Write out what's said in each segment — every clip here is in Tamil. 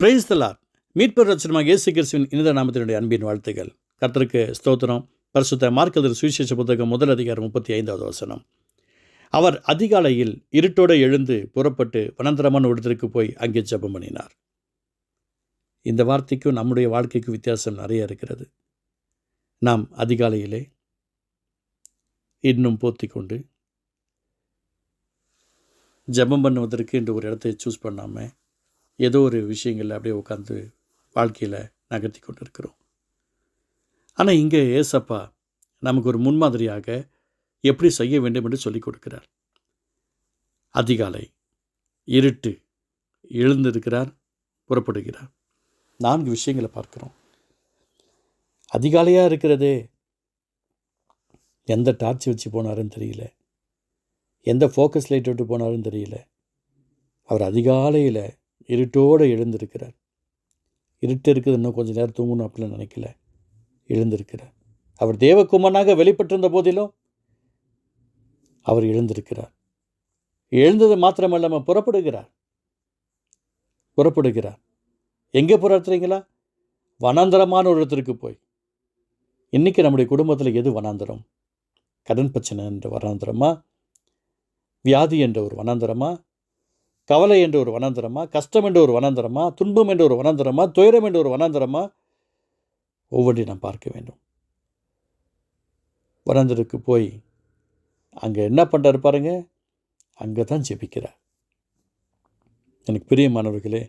பிரைஸ் தலார் மீட்பர் ரச்சனமாக இயேசு கிறிஸ்துவின் இனித நாமத்தினுடைய அன்பின் வாழ்த்துக்கள். கர்த்தருக்கு ஸ்தோத்திரம். பரிசுத்த மார்க்கதர் சுவிசேஷ புத்தகம் முதல் அதிகாரம் முப்பத்தி ஐந்தாவது வசனம். அவர் அதிகாலையில் இருட்டோடு எழுந்து புறப்பட்டு வனந்தரமான இடத்திற்கு போய் அங்கே ஜெபம் பண்ணினார். இந்த வார்த்தைக்கும் நம்முடைய வாழ்க்கைக்கும் வித்தியாசம் நிறைய இருக்கிறது. நாம் அதிகாலையிலே இன்னும் போத்தி கொண்டு ஜெபம் பண்ணுவதற்கு என்று ஒரு இடத்தை சூஸ் பண்ணாமல் ஏதோ ஒரு விஷயங்களில் அப்படியே உட்காந்து வாழ்க்கையில் நகர்த்தி கொண்டு இருக்கிறோம் ஆனால் இங்கே ஏசப்பா நமக்கு ஒரு முன்மாதிரியாக எப்படி செய்ய வேண்டும் என்று சொல்லிக் கொடுக்கிறார். அதிகாலை இருட்டு எழுந்திருக்கிறார் புறப்படுகிறார். நான்கு விஷயங்களை பார்க்குறோம். அதிகாலையாக இருக்கிறதே? எந்த டார்ச் வச்சு போனாருன்னு தெரியல. எந்த ஃபோக்கஸ் லைட் விட்டு போனாருன்னு தெரியல. அவர் அதிகாலையில் இருட்டோடு எழுந்திருக்கிறார். இருட்டு இருக்குது இன்னும் கொஞ்சம் நேரம் தூங்கணும் அப்படின்னு நினைக்கல. எழுந்திருக்கிறார். அவர் தேவகுமனாக வெளிப்பட்டிருந்த போதிலும் அவர் எழுந்திருக்கிறார். எழுந்தது மாத்திரமல்லாமல் புறப்படுகிறார். புறப்படுகிறார். எங்கே புறத்துறீங்களா வனாந்தரமான ஒரு இடத்திற்கு போய். இன்றைக்கி நம்முடைய குடும்பத்தில் எது வனாந்தரம்? கடன் பிரச்சனை என்ற வனாந்தரமா? வியாதி என்ற ஒரு வனாந்தரமா? கவலை என்ற ஒரு வனாந்தரமா கஷ்டம் என்ற ஒரு வனந்தரமா துன்பம் என்ற ஒரு வனந்தரமா துயரம் என்ற ஒரு வனாந்தரமா ஒவ்வொன்றையும் நாம் பார்க்க வேண்டும். வனாந்தருக்கு போய் அங்கே என்ன பண்ணுறாரு பாருங்க? அங்கே தான் ஜெபிக்கிறார். எனக்கு பிரியமானவர்களே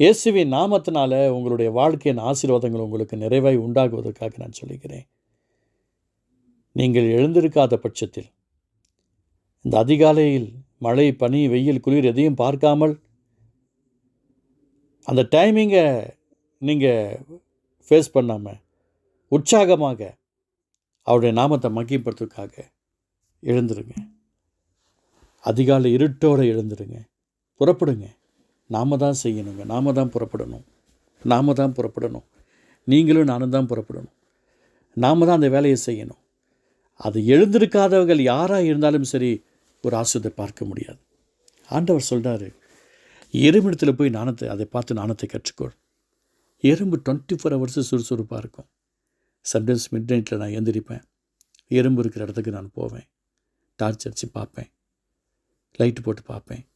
இயேசுவின் நாமத்தினால உங்களுடைய வாழ்க்கையின் ஆசீர்வாதங்கள் உங்களுக்கு நிறைவாய் உண்டாகுவதற்காக நான் சொல்லுகிறேன். நீங்கள் எழுந்திருக்காத பட்சத்தில் இந்த அதிகாலையில் மழை பனி வெயில் குளிர் எதையும் பார்க்காமல் அந்த டைமிங்கை நீங்கள் ஃபேஸ் பண்ணாமல் உற்சாகமாக அவருடைய நாமத்தை மகிப்படுத்துறதுக்காக எழுந்துருங்க. அதிகாலை இருட்டோடு எழுந்துருங்க. புறப்படுங்க. நாம தான் செய்யணுங்க. நாம தான் புறப்படணும். நாம தான் புறப்படணும். நீங்களும் நானும் தான் புறப்படணும். நாம தான் அந்த வேலையை செய்யணும். அது எழுந்திருக்காதவர்கள் யாராக இருந்தாலும் சரி ஒரு ஆசிரியத்தை பார்க்க முடியாது. ஆண்டவர் சொல்கிறாரு எறும்பிடத்தில் போய் நாணத்தை அதை பார்த்து நாணத்தை கற்றுக்கொள். எறும்பு டுவெண்ட்டி ஃபோர் ஹவர்ஸு சுறுசுறுப்பாக இருக்கும். சம்டைம்ஸ் மிட் நைட்டில் நான் எழுந்திரிப்பேன் எறும்பு இருக்கிற இடத்துக்கு நான் போவேன். டார்ச் அடித்து பார்ப்பேன். லைட்டு போட்டு பார்ப்பேன்.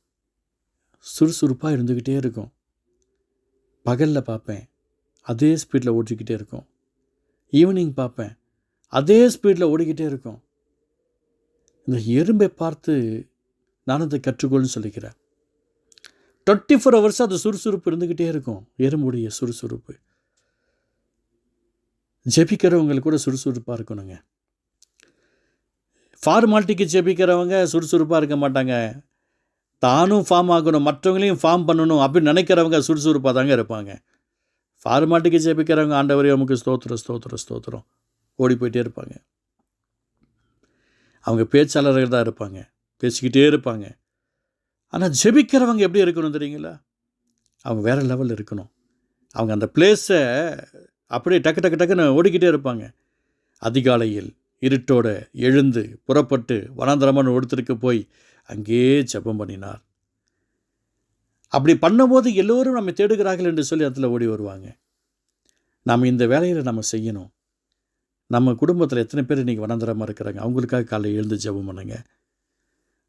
சுறுசுறுப்பாக இருந்துக்கிட்டே இருக்கும். பகலில் பார்ப்பேன். அதே ஸ்பீடில் ஓடிக்கிட்டே இருக்கும். ஈவினிங் பார்ப்பேன். அதே ஸ்பீடில் ஓடிக்கிட்டே இருக்கும். இந்த எறும்பை பார்த்து நான் அதை கற்றுக்கொள்னு சொல்லிக்கிறேன். டுவெண்ட்டி ஃபோர் ஹவர்ஸ் அது சுறுசுறுப்பு இருந்துக்கிட்டே இருக்கும். எறும்புடைய சுறுசுறுப்பு. ஜெபிக்கிறவங்களுக்கு கூட சுறுசுறுப்பாக இருக்கணுங்க. ஃபார்மாலிட்டிக்கு ஜெபிக்கிறவங்க சுறுசுறுப்பாக இருக்க மாட்டாங்க. தானும் ஃபார்ம் ஆகணும் மற்றவங்களையும் ஃபார்ம் பண்ணணும் அப்படின்னு நினைக்கிறவங்க சுறுசுறுப்பாக தாங்க இருப்பாங்க. ஃபார்மாட்டிக்கு ஜெபிக்கிறவங்க ஆண்டவரே நமக்கு ஸ்தோத்திரம் ஸ்தோத்திரம் ஸ்தோத்திரம். ஓடி போயிட்டே இருப்பாங்க. அவங்க பேச்சாளர்கள் தான் இருப்பாங்க. பேசிக்கிட்டே இருப்பாங்க. ஆனால் ஜெபிக்கிறவங்க எப்படி இருக்கணும் தெரியுங்களா? அவங்க வேறு லெவலில் இருக்கணும். அவங்க அந்த பிளேஸை அப்படியே டக்கு டக்கு டக்குன்னு ஓடிக்கிட்டே இருப்பாங்க. அதிகாலையில் இருட்டோடு எழுந்து புறப்பட்டு வனாந்தரமான ஒருத்தருக்கு போய் அங்கேயே ஜெபம் பண்ணினார். அப்படி பண்ணும்போது எல்லோரும் நம்ம தேடுகிறார்கள் என்று சொல்லி அதில் ஓடி வருவாங்க. நாம் இந்த வேலையில் நம்ம செய்யணும். நம்ம குடும்பத்தில் எத்தனை பேர் இன்றைக்கி வனந்தரமாக இருக்கிறாங்க? அவங்களுக்காக காலையில் எழுந்து ஜெபம் பண்ணுங்க.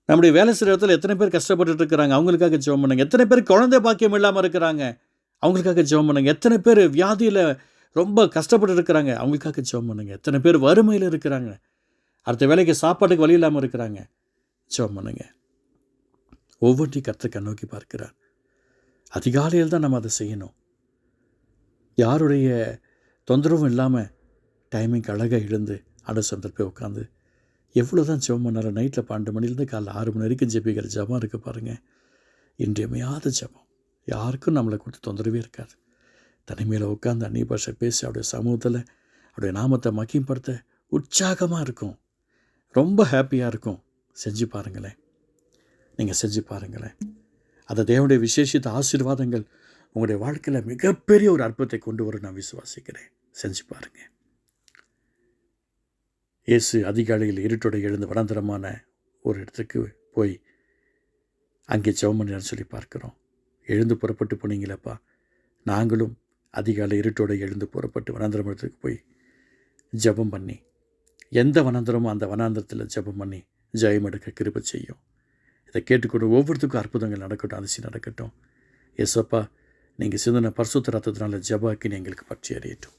நம்முடைய வேலை செய்கிற இடத்துல எத்தனை பேர் கஷ்டப்பட்டுட்டு இருக்கிறாங்க? அவங்களுக்காக ஜெபம் பண்ணுங்க. எத்தனை பேர் குழந்தை பாக்கியம் இல்லாமல் இருக்கிறாங்க? அவங்களுக்காக ஜெபம் பண்ணுங்க. எத்தனை பேர் வியாதியில் ரொம்ப கஷ்டப்பட்டு இருக்கிறாங்க? அவங்களுக்காக ஜெபம் பண்ணுங்க. எத்தனை பேர் வறுமையில் இருக்கிறாங்க? அடுத்த வேலைக்கு சாப்பாட்டுக்கு வழி இல்லாமல் இருக்கிறாங்க? ஜெபம் பண்ணுங்க. ஒவ்வொன்றையும் கற்றுக்க நோக்கி பார்க்கிறார். அதிகாலையில் தான் நம்ம அதை செய்யணும். யாருடைய தொந்தரவும் இல்லாமல் டைமிங் அழகாக எழுந்து ஆண்டவர் போய் உட்காந்து எவ்வளோ தான் ஜெபம் பண்ணாலும் நைட்டில் பன்னெண்டு மணிலேருந்து காலைல ஆறு மணி வரைக்கும் ஜெபிக்கிற ஜபம் இருக்குது பாருங்கள் இன்றியமையாத ஜபம். யாருக்கும் நம்மளை கொடுத்து தொந்தரவே இருக்காது. தனிமையில் உட்காந்து அந்நிய பாஷை பேசி அவருடைய சமூகத்தில் அவருடைய நாமத்தை மக்கியப்படுத்த உற்சாகமாக இருக்கும். ரொம்ப ஹாப்பியாக இருக்கும். செஞ்சு பாருங்களேன். நீங்கள் செஞ்சு பாருங்களேன். அந்த தேவனுடைய விசேஷித்த ஆசீர்வாதங்கள் உங்களுடைய வாழ்க்கையில் மிகப்பெரிய ஒரு அற்புதத்தை கொண்டு வரும் நான் விசுவாசிக்கிறேன். செஞ்சு பாருங்கள் இயேசு அதிகாலையில் இருட்டோடு எழுந்து வனாந்தரமான ஒரு இடத்துக்கு போய் அங்கே ஜெபம் சொல்லி பார்க்குறோம். எழுந்து புறப்பட்டு போனீங்களப்பா. நாங்களும் அதிகாலை இருட்டோடு எழுந்து புறப்பட்டு வனாந்திரமரத்துக்கு போய் ஜெபம் பண்ணி எந்த வனாந்தரமோ அந்த வனாந்திரத்தில் ஜெபம் பண்ணி ஜெயம் எடுக்க கிருப செய்யும். இதை கேட்டுக்கொண்டு ஒவ்வொருத்துக்கும் அற்புதங்கள் நடக்கட்டும் அதிசயம் நடக்கட்டும். ஏசப்பா நீங்கள் சிந்தன பரிசுத்த ரத்தத்தினால ஜபாக்கின்னு எங்களுக்கு பற்றி அறியட்டும்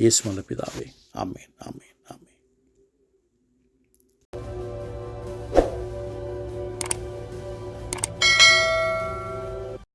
இயேசு மல்ல பிதாவே ஆமேன் ஆமேன்.